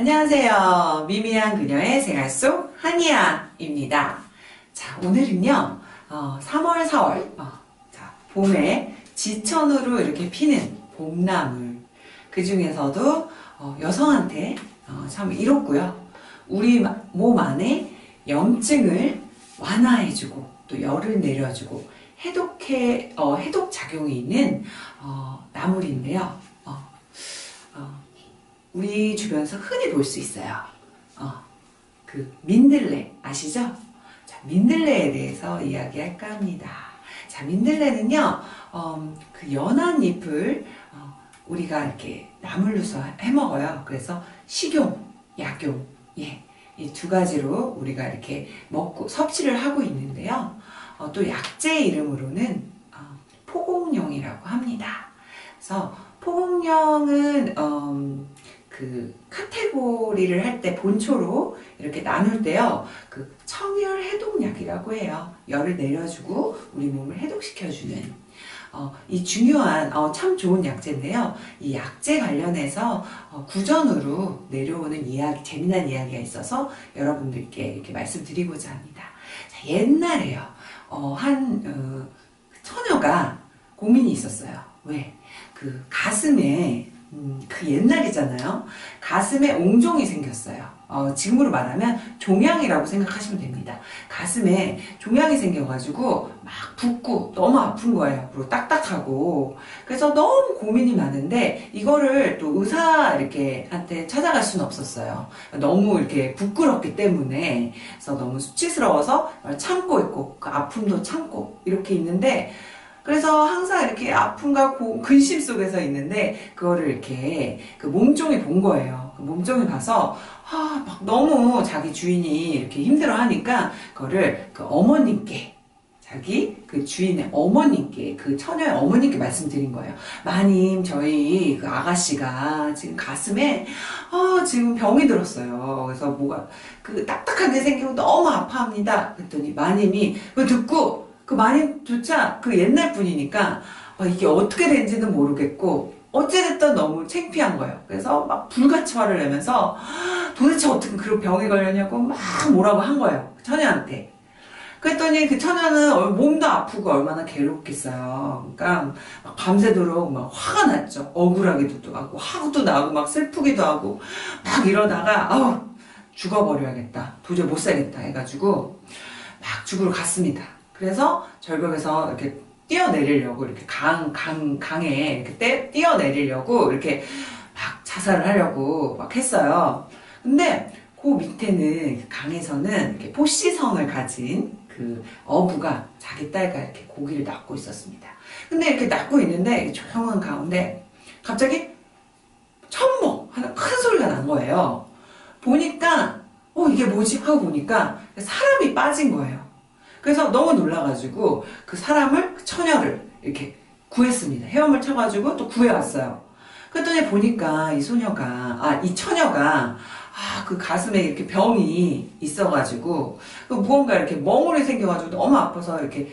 안녕하세요. 미미한 그녀의 생활 속 한이야입니다. 자, 오늘은요, 어, 3월, 4월, 어, 자, 봄에 지천으로 이렇게 피는 봄나물. 그 중에서도 어, 여성한테 어, 참 이롭고요. 우리 마- 몸 안에 염증을 완화해주고 또 열을 내려주고 해독해 어, 해독 작용이 있는 어, 나물인데요. 어, 어, 우리 주변에서 흔히 볼 수 있어요. 어, 그 민들레 아시죠? 자, 민들레에 대해서 이야기할까 합니다. 자, 민들레는요, 어, 그 연한 잎을 어, 우리가 이렇게 나물로서 해 먹어요. 그래서 식용, 약용, 예, 이 두 가지로 우리가 이렇게 먹고 섭취를 하고 있는데요. 어, 또 약재 이름으로는 어, 포공룡이라고 합니다. 그래서 포공룡은 음, 그 카테고리를 할 때 본초로 이렇게 나눌 때요. 그 청열 해독약이라고 해요. 열을 내려주고 우리 몸을 해독시켜주는 어, 이 중요한 어, 참 좋은 약재인데요. 이 약재 관련해서 어, 구전으로 내려오는 이야기, 재미난 이야기가 있어서 여러분들께 이렇게 말씀드리고자 합니다. 자, 옛날에요. 어, 한 어, 처녀가 고민이 있었어요. 왜? 그 가슴에 음, 그 옛날이잖아요. 가슴에 옹종이 생겼어요. 어, 지금으로 말하면 종양이라고 생각하시면 됩니다. 가슴에 종양이 생겨가지고 막 붓고 너무 아픈 거예요. 그리고 딱딱하고. 그래서 너무 고민이 많은데 이거를 또 의사 이렇게 한테 찾아갈 수는 없었어요. 너무 이렇게 부끄럽기 때문에. 그래서 너무 수치스러워서 참고 있고 그 아픔도 참고 이렇게 있는데 그래서 항상 이렇게 아픔과 고- 근심 속에서 있는데 그거를 이렇게 그 몸종이 본 거예요. 그 몸종이 봐서 아, 막 너무 자기 주인이 이렇게 힘들어 하니까 그거를 그 어머님께 자기 그 주인의 어머님께 그 처녀의 어머님께 말씀드린 거예요. 마님 저희 그 아가씨가 지금 가슴에 아 지금 병이 들었어요. 그래서 뭐가 그 딱딱하게 생기고 너무 아파합니다. 그랬더니 마님이 그 듣고 그 마님조차 그 옛날 분이니까 아, 이게 어떻게 된지는 모르겠고 어찌됐든 너무 창피한 거예요. 그래서 막 불같이 화를 내면서 도대체 어떻게 그런 병에 걸렸냐고 막 뭐라고 한 거예요. 그 처녀한테. 그랬더니 그 처녀는 얼- 몸도 아프고 얼마나 괴롭겠어요. 그러니까 막 밤새도록 막 화가 났죠. 억울하기도 하고 화도 나고 막 슬프기도 하고 막 이러다가 아우 죽어버려야겠다. 도저히 못 살겠다 해가지고 막 죽으러 갔습니다. 그래서 절벽에서 이렇게 뛰어내리려고 이렇게 강, 강, 강에 떼, 뛰어내리려고 이렇게 막 자살을 하려고 막 했어요. 근데 그 밑에는 그 강에서는 이렇게 포시성을 가진 그 어부가 자기 딸과 이렇게 고기를 낚고 있었습니다. 근데 이렇게 낚고 있는데 조용한 가운데 갑자기 첨벙 하는 큰 소리가 난 거예요. 보니까 어 이게 뭐지 하고 보니까 사람이 빠진 거예요. 그래서 너무 놀라가지고 그 사람을 그 처녀를 이렇게 구했습니다. 헤엄을 쳐가지고 또 구해왔어요. 그랬더니 보니까 이 소녀가 아 이 처녀가 아 그 가슴에 이렇게 병이 있어가지고 그 무언가 이렇게 멍울이 생겨가지고 너무 아파서 이렇게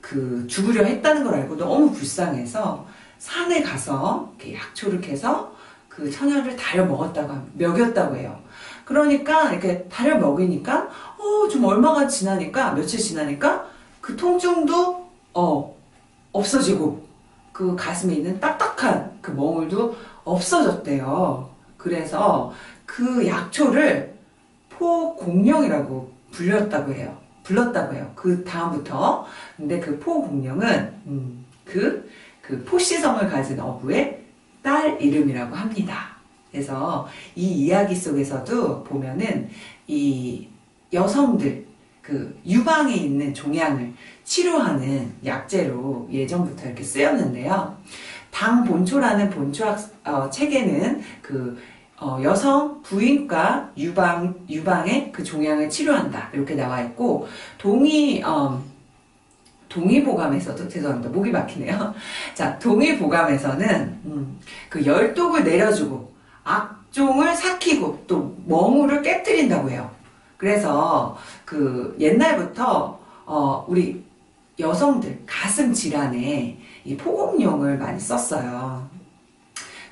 그 죽으려 했다는 걸 알고 너무 불쌍해서 산에 가서 약초를 캐서 그 처녀를 다려 먹었다고 합- 먹였다고 해요. 그러니까 이렇게 다려 먹이니까 어 좀 얼마가 지나니까 며칠 지나니까 그 통증도 어 없어지고 그 가슴에 있는 딱딱한 그 멍울도 없어졌대요. 그래서 그 약초를 포공룡이라고 불렸다고 해요. 불렀다고 해요. 그 다음부터. 근데 그 포공룡은 음, 그, 그 포시성을 가진 어부의 딸 이름이라고 합니다. 그래서 이 이야기 속에서도 보면은 이 여성들 그 유방에 있는 종양을 치료하는 약재로 예전부터 이렇게 쓰였는데요. 당 본초라는 본초학 어, 책에는 그 어, 여성 부인과 유방 유방의 그 종양을 치료한다 이렇게 나와 있고 동의 어, 동의보감에서도 죄송합니다 목이 막히네요. 자 동의보감에서는 음, 그 열독을 내려주고 악종을 삭히고 또 멍울을 깨뜨린다고 해요. 그래서 그 옛날부터 어, 우리 여성들 가슴 질환에 이 포공룡을 많이 썼어요.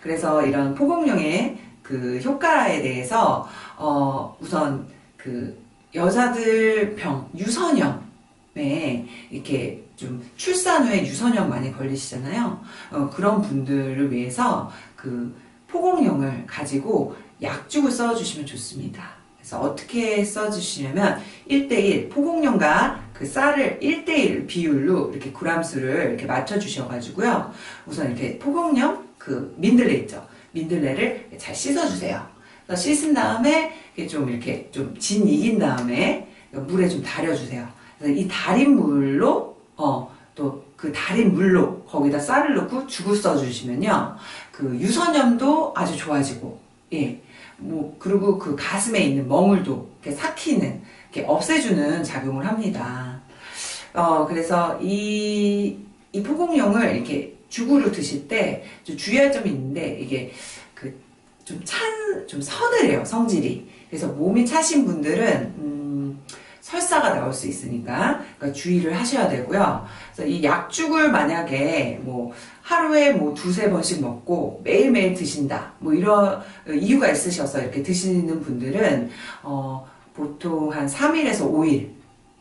그래서 이런 포공룡의 그 효과에 대해서 어 우선 그 여자들 병 유선염에 이렇게 좀 출산 후에 유선염 많이 걸리시잖아요. 어, 그런 분들을 위해서 그 포공용을 가지고 약죽을 써주시면 좋습니다. 그래서 어떻게 써주시냐면 1대1 포공용과 그 쌀을 1대1 비율로 이렇게 그람수를 이렇게 맞춰주셔가지고요. 우선 이렇게 포공용 그 민들레 있죠. 민들레를 잘 씻어주세요. 씻은 다음에 좀 이렇게 좀 진 익인 다음에 물에 좀 달여주세요. 그래서 이 달인 물로 어, 또 그 달인 물로 거기다 쌀을 넣고 죽을 써주시면요. 그 유선염도 아주 좋아지고, 예. 뭐, 그리고 그 가슴에 있는 멍울도 이렇게 삭히는, 이렇게 없애주는 작용을 합니다. 어, 그래서 이, 이 포공용을 이렇게 죽으로 드실 때좀 주의할 점이 있는데, 이게 그, 좀 찬, 좀 서늘해요, 성질이. 그래서 몸이 차신 분들은, 음, 설사가 나올 수 있으니까 그러니까 주의를 하셔야 되고요. 그래서 이 약죽을 만약에 뭐 하루에 뭐 두세 번씩 먹고 매일매일 드신다. 뭐 이런 이유가 있으셔서 이렇게 드시는 분들은 어 보통 한 3일에서 5일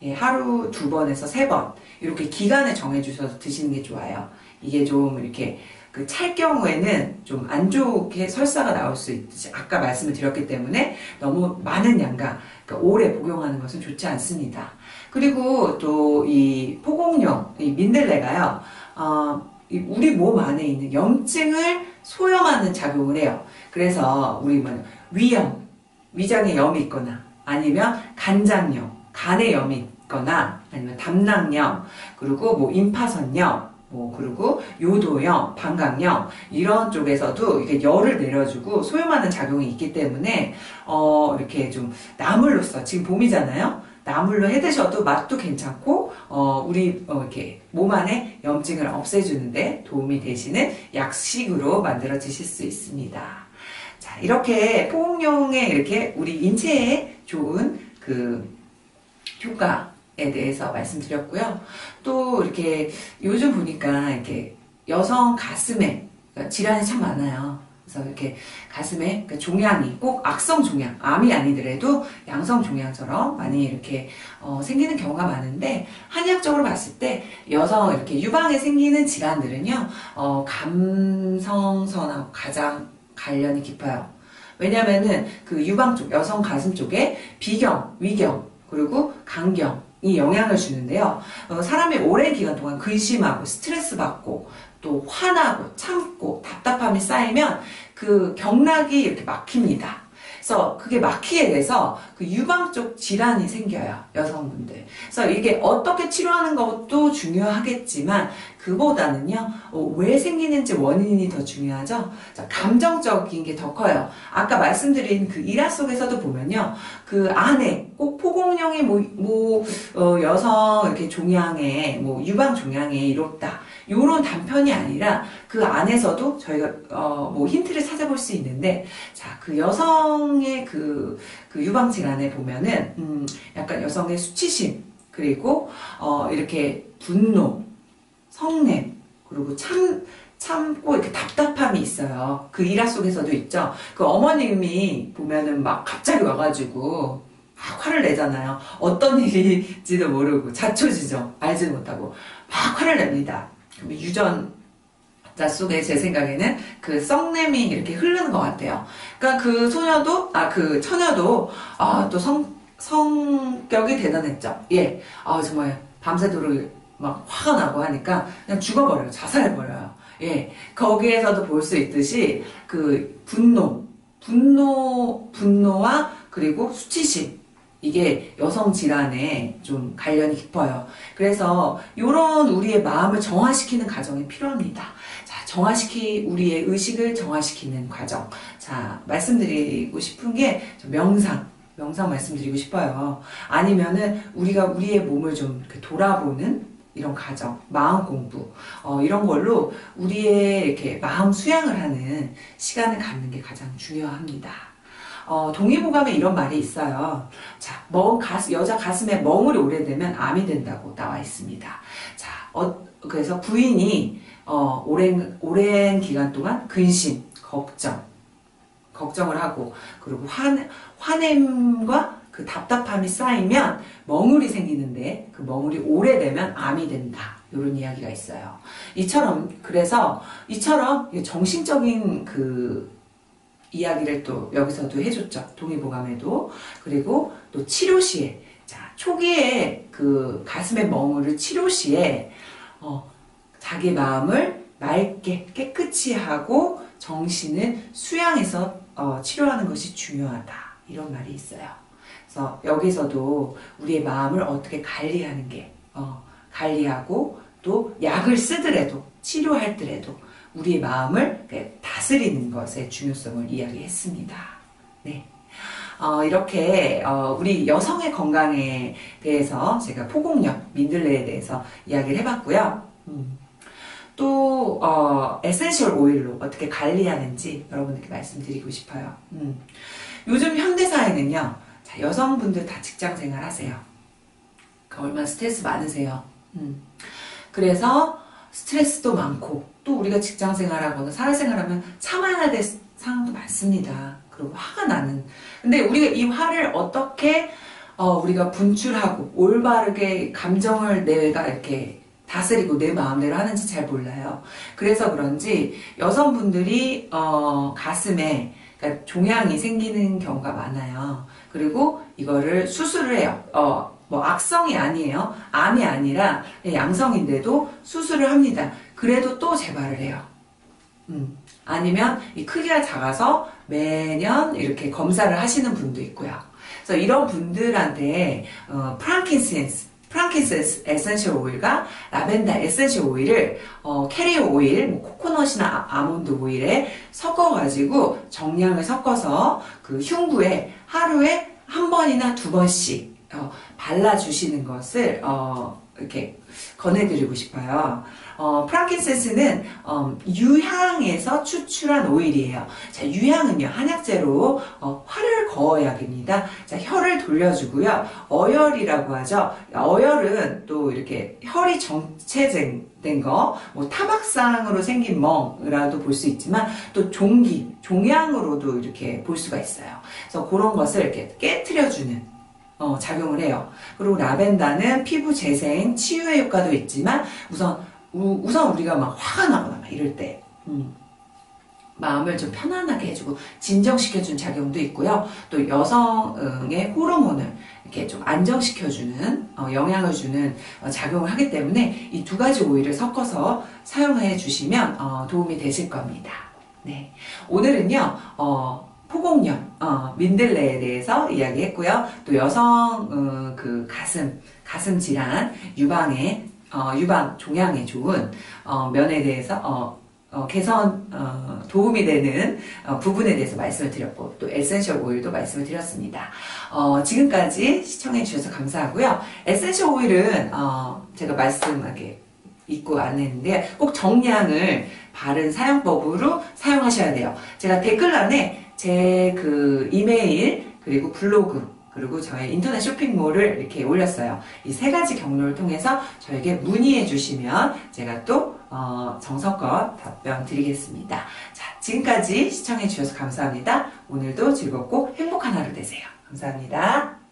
예, 하루 두 번에서 세 번 이렇게 기간을 정해 주셔서 드시는 게 좋아요. 이게 좀 이렇게 그 찰 경우에는 좀 안 좋게 설사가 나올 수 있듯이 아까 말씀을 드렸기 때문에 너무 많은 양과 그러니까 오래 복용하는 것은 좋지 않습니다. 그리고 또 이 포공용 이 민들레가요. 어, 우리 몸 안에 있는 염증을 소염하는 작용을 해요. 그래서 우리 뭐 위염, 위장에 염이 있거나 아니면 간장염, 간에 염이 있거나 아니면 담낭염, 그리고 뭐 임파선염, 뭐 그리고 요도염, 방광염 이런 쪽에서도 이게 열을 내려주고 소염하는 작용이 있기 때문에 어 이렇게 좀 나물로서 지금 봄이잖아요. 나물로 해 드셔도 맛도 괜찮고 어 우리 어 이렇게 몸 안에 염증을 없애주는데 도움이 되시는 약식으로 만들어 드실 수 있습니다. 자 이렇게 포용용에 이렇게 우리 인체에 좋은 그 효과 에 대해서 말씀드렸고요. 또 이렇게 요즘 보니까 이렇게 여성 가슴에 그러니까 질환이 참 많아요. 그래서 이렇게 가슴에 그 종양이 꼭 악성 종양, 암이 아니더라도 양성 종양처럼 많이 이렇게 어, 생기는 경우가 많은데 한의학적으로 봤을 때 여성 이렇게 유방에 생기는 질환들은요, 어, 감성선하고 가장 관련이 깊어요. 왜냐면은 그 유방 쪽, 여성 가슴 쪽에 비경, 위경, 그리고 강경, 이 영향을 주는데요. 어, 사람이 오랜 기간 동안 근심하고 스트레스 받고 또 화나고 참고 답답함이 쌓이면 그 경락이 이렇게 막힙니다. 그래서 그게 막히게 돼서 그 유방 쪽 질환이 생겨요. 여성분들. 그래서 이게 어떻게 치료하는 것도 중요하겠지만 그보다는요, 어, 왜 생기는지 원인이 더 중요하죠? 자, 감정적인 게 더 커요. 아까 말씀드린 그 일화 속에서도 보면요, 그 안에 꼭 포공령의 뭐, 뭐, 어, 여성 이렇게 종양에, 뭐, 유방 종양에 이롭다. 요런 단편이 아니라 그 안에서도 저희가 어, 뭐 힌트를 찾아볼 수 있는데 자 그 여성의 그, 그 유방 질환에 보면은 음, 약간 여성의 수치심 그리고 어, 이렇게 분노 성냄 그리고 참 참고 이렇게 답답함이 있어요. 그 일화 속에서도 있죠. 그 어머님이 보면은 막 갑자기 와가지고 막 화를 내잖아요. 어떤 일인지도 모르고 자초지죠. 알지 못하고 막 화를 냅니다. 유전자 속에 제 생각에는 그 썩냄이 이렇게 흐르는 것 같아요. 그러니까 그 소녀도 아 그 처녀도 아또 성 성격이 대단했죠. 예, 아 정말 밤새도록 막 화가 나고 하니까 그냥 죽어버려요. 자살해버려요. 예, 거기에서도 볼 수 있듯이 그 분노, 분노, 분노와 그리고 수치심 이게 여성 질환에 좀 관련이 깊어요. 그래서 이런 우리의 마음을 정화시키는 과정이 필요합니다. 자, 정화시키 우리의 의식을 정화시키는 과정. 자, 말씀드리고 싶은 게 명상. 명상 말씀드리고 싶어요. 아니면은 우리가 우리의 몸을 좀 돌아보는 이런 과정, 마음 공부, 어, 이런 걸로 우리의 이렇게 마음 수양을 하는 시간을 갖는 게 가장 중요합니다. 어, 동의보감에 이런 말이 있어요. 자, 멍, 가슴, 여자 가슴에 멍울이 오래되면 암이 된다고 나와 있습니다. 자, 어, 그래서 부인이, 어, 오랜, 오랜 기간 동안 근심, 걱정, 걱정을 하고 그리고 화, 화냄과 그 답답함이 쌓이면 멍울이 생기는데 그 멍울이 오래되면 암이 된다. 이런 이야기가 있어요. 이처럼 그래서 이처럼 정신적인 그 이야기를 또 여기서도 해줬죠. 동의보감에도 그리고 또 치료 시에 자 초기에 그 가슴의 멍울을 치료 시에 어, 자기 마음을 맑게 깨끗이 하고 정신을 수양해서 어, 치료하는 것이 중요하다 이런 말이 있어요. 그래서 여기서도 우리의 마음을 어떻게 관리하는 게 어, 관리하고 또 약을 쓰더라도 치료할 때라도 우리의 마음을 다스리는 것의 중요성을 이야기했습니다. 네. 어, 이렇게 어, 우리 여성의 건강에 대해서 제가 포곡력, 민들레에 대해서 이야기를 해봤고요. 음. 또 어, 에센셜 오일로 어떻게 관리하는지 여러분들께 말씀드리고 싶어요. 음. 요즘 현대사회는요. 자, 여성분들 다 직장 생활 하세요. 그 얼마나 스트레스 많으세요. 음. 그래서 스트레스도 많고 또 우리가 직장 생활하거나 사회생활하면 참아야 될 상황도 많습니다. 그리고 화가 나는. 근데 우리가 이 화를 어떻게 어, 우리가 분출하고 올바르게 감정을 내가 이렇게 다스리고 내 마음대로 하는지 잘 몰라요. 그래서 그런지 여성분들이 어, 가슴에 그러니까 종양이 생기는 경우가 많아요. 그리고 이거를 수술을 해요. 어, 뭐 악성이 아니에요. 암이 아니라 양성인데도 수술을 합니다. 그래도 또 재발을 해요. 음. 아니면 이 크기가 작아서 매년 이렇게 검사를 하시는 분도 있고요. 그래서 이런 분들한테 어, 프랑킨센스 프랑킨센스 에센셜 오일과 라벤더 에센셜 오일을 어, 캐리어 오일, 뭐 코코넛이나 아, 아몬드 오일에 섞어가지고 정량을 섞어서 그 흉부에 하루에 한 번이나 두 번씩 어, 발라주시는 것을 어, 이렇게 권해드리고 싶어요. 어, 프랑킨센스는 어, 유향에서 추출한 오일이에요. 자, 유향은요 한약재로 어, 활을 거어약입니다. 자, 혀를 돌려주고요. 어열이라고 하죠. 어열은 또 이렇게 혈이 정체된 거, 뭐 타박상으로 생긴 멍이라도 볼 수 있지만 또 종기, 종양으로도 이렇게 볼 수가 있어요. 그래서 그런 것을 이렇게 깨트려주는 어, 작용을 해요. 그리고 라벤더는 피부 재생, 치유의 효과도 있지만 우선 우, 우선 우리가 막 화가 나거나 막 이럴 때 음, 마음을 좀 편안하게 해주고 진정시켜주는 작용도 있고요. 또 여성의 호르몬을 이렇게 좀 안정시켜주는 어, 영향을 주는 어, 작용을 하기 때문에 이 두 가지 오일을 섞어서 사용해 주시면 어, 도움이 되실 겁니다. 네, 오늘은요. 어, 포곡염, 어, 민들레에 대해서 이야기했고요. 또 여성 어, 그 가슴, 가슴 질환 유방에 어, 유방 종양에 좋은 어, 면에 대해서 어, 어, 개선 어, 도움이 되는 어, 부분에 대해서 말씀을 드렸고 또 에센셜 오일도 말씀을 드렸습니다. 어, 지금까지 시청해 주셔서 감사하고요. 에센셜 오일은 어, 제가 말씀하게 잊고 안 했는데 꼭 정량을 바른 사용법으로 사용하셔야 돼요. 제가 댓글란에 제 그 이메일 그리고 블로그 그리고 저의 인터넷 쇼핑몰을 이렇게 올렸어요. 이 세 가지 경로를 통해서 저에게 문의해 주시면 제가 또 어, 정성껏 답변 드리겠습니다. 자, 지금까지 시청해 주셔서 감사합니다. 오늘도 즐겁고 행복한 하루 되세요. 감사합니다.